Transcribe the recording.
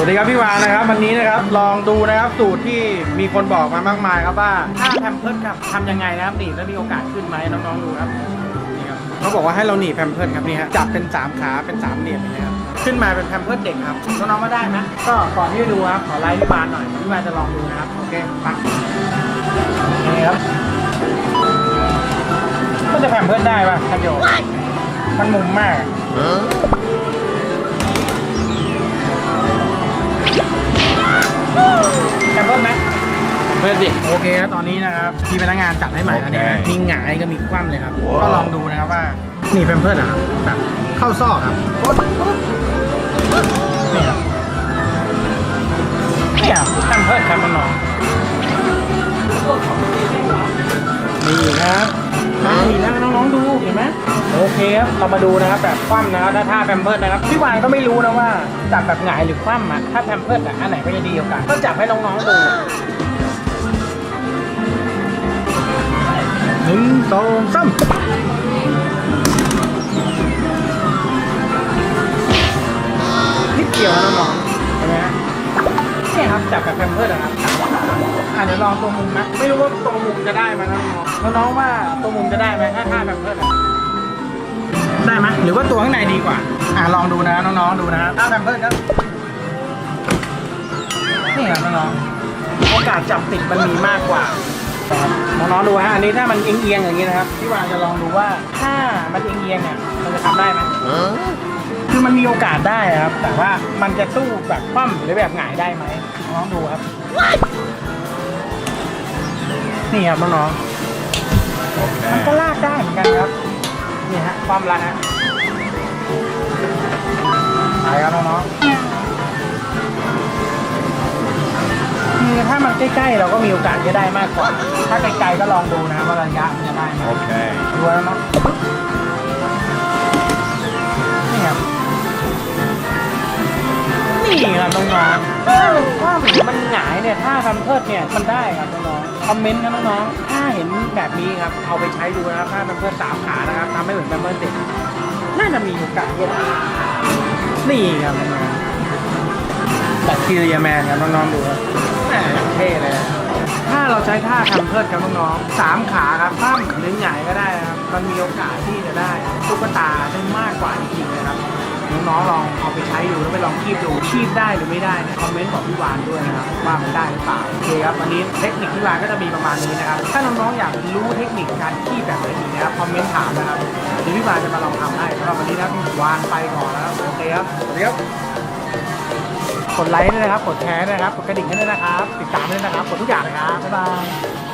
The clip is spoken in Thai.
สวัสดีครับพี่วานนะครับ วันนี้นะครับลองดูนะครับสูตรที่มีคนบอกมามากมายครับว่าถ้าแพมเพิร์ดครับทำยังไงนะครับหนีบแล้วมีโอกาสขึ้นไหมน้องๆดูครับนี่ครับเขาบอกว่าให้เราหนีบแพมเพิร์ดครับนี่ฮะจับเป็นสามขาเป็นสามเหลี่ยมนี้ยครับขึ้นมาเป็นแพมเพิร์ดเด็กครับน้องๆมาได้ไหมก็ก่อนที่จะดูครับขอไลฟ์พี่วานหน่อยพี่วานจะลองดูนะครับโอเคปักนี่ครับมันจะแพมเพิร์ดได้ป่ะทันโยมันมุมมาก ดิโอเคครับตอนนี้นะครับพี่พนักงานจัดให้ใหม่แล้วเนี่ยนะโอเคมีหงายก็มีคว่ำเลยครับ ก็ลองดูนะครับว่านี่แพมเพิร์ดอะครับแบบเข้าซอกครับนี่ครับนี่ครับแพมเพิร์ดครับน้องๆนี่ครับนี่นะน้องๆดูเห็นไหมโอเคครับเรามาดูนะครับแบบคว่ำนะครับถ้าท่าแพมเพิร์ดนะครับพี่วานก็ไม่รู้นะว่าจับแบบหงายหรือคว่ำอะถ้าแพมเพิร์ดอะอันไหนก็จะดีกว่ากันก็จับให้น้องๆดู หนึ่งสองสามนิดเดียวนะน้องเห็นไหมฮะเนี่ยครับจับแบบแพมเพิร์ดนะครับอะเดี๋ยวลองตัวมุมนะไม่รู้ว่าตัวมุมจะได้ไหมนะน้องน้องๆว่าตัวมุมจะได้ไหมถ้าท่าแพมเพิร์ดอะได้ไหมหรือว่าตัวข้างในดีกว่า อะลองดูนะน้องๆดูนะท่าแพมเพิร์ดครับนี่ครับน้องๆโอกาสจับติดมันมีมากกว่า น้องๆดูฮะอันนี้ถ้ามันเอียงๆอย่างนี้นะครับพี่วานจะลองดูว่าถ้ามันเอียงๆเนี่ยมันจะทำได้ไหมคือมันมีโอกาสได้ครับ แต่ว่ามันจะสู้แบบคว่ำหรือแบบหงายได้ไหมน้องๆดูครับ นี่ครับน้องๆมันก็ลากได้เหมือนกันครับนี่ฮะความละฮะ ใกล้ๆ เราก็มีโอกาสจะได้มากกว่า ถ้าไกลๆก็ลองดูนะครับว่าระยะมันจะได้ไหมโอเคดูแล้วเนาะนี่ครับนี่ครับน้องๆถ้ามันถ้าเห็นมันหงายเนี่ยถ้าทำเพิดเนี่ยมันได้ครับน้องๆคอมเมนต์ครับน้องๆถ้าเห็นแบบนี้ครับเอาไปใช้ดูนะครับถ้าทำเพิดสามขานะครับทำไม่เหมือนแบมเบิลเด็กน่าจะมีโอกาสเยอะนี่ครับน้องๆ แบคทีเรียแมนครับน้องๆดูครับแหมเท่เลยนะถ้าเราใช้ท่าทำเพิดครับน้องๆสามขาครับปั้มหรือใหญ่ก็ได้นะครับ มันมีโอกาสที่จะได้ตุ๊กตาได้มากกว่าจริงๆนะครับ น้องๆลองเอาไปใช้ดูแล้วไปลองคีบดูคีบได้หรือไม่ได้เนี่ยคอมเมนต์บอกพี่วานด้วยนะครับว่ามันได้หรือเปล่าโอเคครับวันนี้เทคนิคพี่วานก็จะมีประมาณนี้นะครับ ถ้าน้องๆอยากรู้เทคนิคการคีบแบบไหนอีกนะครับคอมเมนต์ถามนะครับเดี๋ยวพี่วานจะมาลองทำให้สำหรับวันนี้นะครับวานไปก่อนแล้วโอเคครับสวัสดีครับ กดไลค์ด้วยนะครับ กดแชร์ด้วยนะครับ กดกระดิ่งด้วยนะครับ ติดตามด้วยนะครับ กดทุกอย่างนะครับ บ๊ายบาย